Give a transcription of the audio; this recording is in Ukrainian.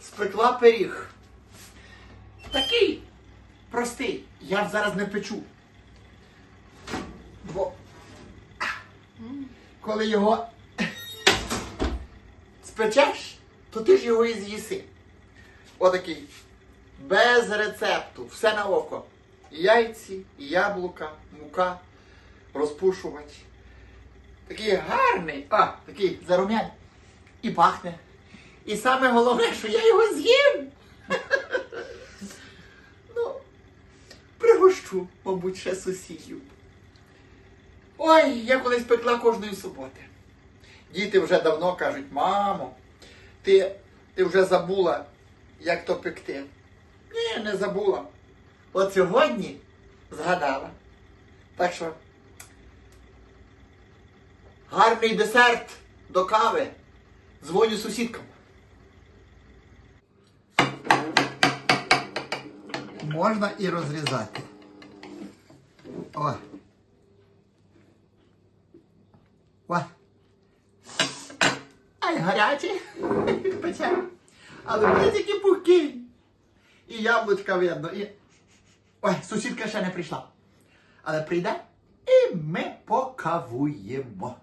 спекла пиріг. Такий простий. Я зараз не печу. Бо коли його спечеш, то ти ж його і з'їси. Отакий. Без рецепту, все на око. Яйці, яблука, мука, розпушувач. Такий гарний, а, такий зарум'яний. І пахне. І саме головне, що я його з'їм. ну, пригощу, мабуть, ще сусідів. Ой, я колись пекла кожної суботи. Діти вже давно кажуть, мамо, ти, ти вже забула, як то пекти. Ні, не забула. От сьогодні згадала. Так що гарний десерт до кави. Дзвоню сусідкам. Можна і розрізати. О. О. Ай. Пече. Але вони такі пухкі. І яблучка видно. І... Ой, сусідка ще не прийшла. Але прийде і ми покавуємо.